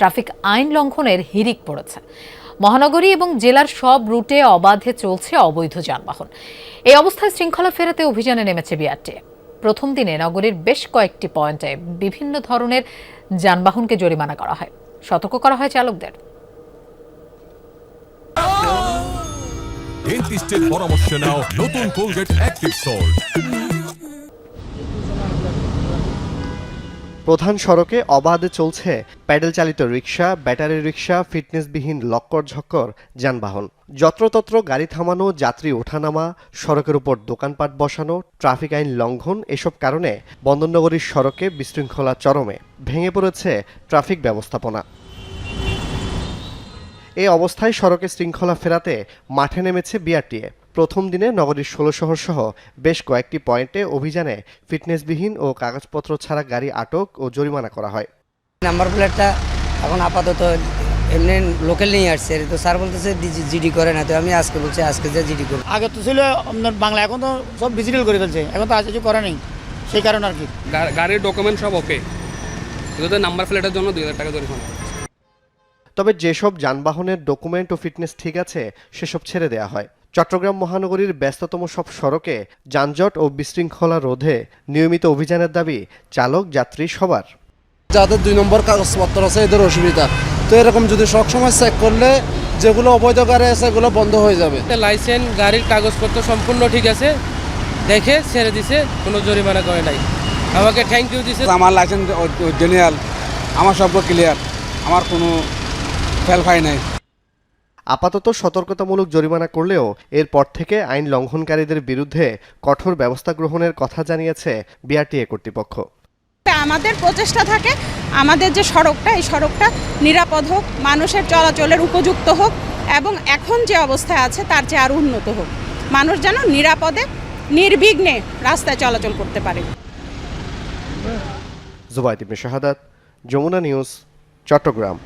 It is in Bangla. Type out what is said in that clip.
ট্রাফিক আইন লঙ্ঘনের হিরিক পড়েছে। মহানগরী এবং জেলার সব রুটে অবাধে চলছে অবৈধ যানবাহন। এই অবস্থায় শৃঙ্খলা ফেরাতে অভিযানে নেমেছে বিআরটি। প্রথম দিনে নগরীর বেশ কয়েকটি পয়েন্টে বিভিন্ন ধরনের যানবাহনকে জরিমানা করা হয়। সতর্ক করা হয় চালকদের। পরামর্শ নাও, নতুন কোলগেট অ্যাক্টিভ সল্ট প্রধান সড়কে অবাধে চলছে প্যাডেল চালিত রিক্সা ব্যাটারি রিক্সা ফিটনেসবিহীন লক্কর ঝক্কর, যানবাহন। যত্রতত্র গাড়ি থামানো, যাত্রী ওঠানামা, সড়কের উপর দোকানপাট বসানো, ট্রাফিক আইন লঙ্ঘন, এসব কারণে বন্দরনগরীর সড়কে বিশৃঙ্খলা চরমে ভেঙে পড়েছে ট্রাফিক ব্যবস্থাপনা। এই অবস্থায় সড়কে শৃঙ্খলা ফেরাতে মাঠে নেমেছে বিআরটিএ। প্রথম দিনে নগরীর ষোলো শহর সহ বেশ কয়েকটি পয়েন্টে অভিযানে ফিটনেসবিহীন ও কাগজপত্র ছাড়া গাড়ি আটক ও জরিমানা করা হয়। নাম্বার প্লেটটা এখন আপাতত এমনি লোকাল নিয়ে আসছে। তো স্যার বলতেছে জিডি করে না তো আমি আজকে বলছি আজকে যে জিডি করব। আগে তো ছিল আপনার বাংলা এখন তো সব ডিজিটাল করে ফেলছে। এখন তো আজ কিছু করে নেই। সেই কারণে আর কি। গা- গাড়ির ডকুমেন্ট সব ওকে নাম্বার প্লেটের জন্য দুই হাজার টাকা জরিমানা। তবে যেসব যানবাহনের ডকুমেন্ট ও ফিটনেস ঠিক আছে সেসব ছেড়ে দেয়া হয়। চট্টগ্রাম মহানগরীর ব্যস্ততম সব সড়কে যানজট ও বিশৃঙ্খলা রোধে নিয়মিত অভিযানের দাবি চালক যাত্রী সবার। যাদের দুই নম্বর কাগজপত্র আছে এদের অসুবিধা। তো এরকম যদি সবসময় চেক করলে যেগুলো অবৈধ গাড়ি আছে এগুলো বন্ধ হয়ে যাবে। লাইসেন্স গাড়ির কাগজপত্র সম্পূর্ণ ঠিক আছে। দেখে ছেড়ে দিছে কোনো জরিমানা করে নাই। আমাকে থ্যাংক ইউ দিছে। আমার লাইসেন্স জেনারেল আমার সব ক্লিয়ার আমার কোনো ফেলফাই নাই। আপাতত সতর্কতামূলক জরিমানা করলেও এরপর থেকে আইন লঙ্ঘনকারীদের বিরুদ্ধে কঠোর ব্যবস্থা গ্রহণের কথা জানিয়েছে বিআরটিএ কর্তৃপক্ষ। আমাদের প্রচেষ্টা থাকে আমাদের যে সড়কটা এই সড়কটা নিরাপদ হোক মানুষের চলাচলের উপযুক্ত হোক এবং এখন যে অবস্থায় আছে তার চেয়ে আরও উন্নত হোক। মানুষ যেন নিরাপদে নির্বিঘ্নে রাস্তায় চলাচল করতে পারে। জুবাইদ ইবনে শাহাদাত যমুনা নিউজ চট্টগ্রাম।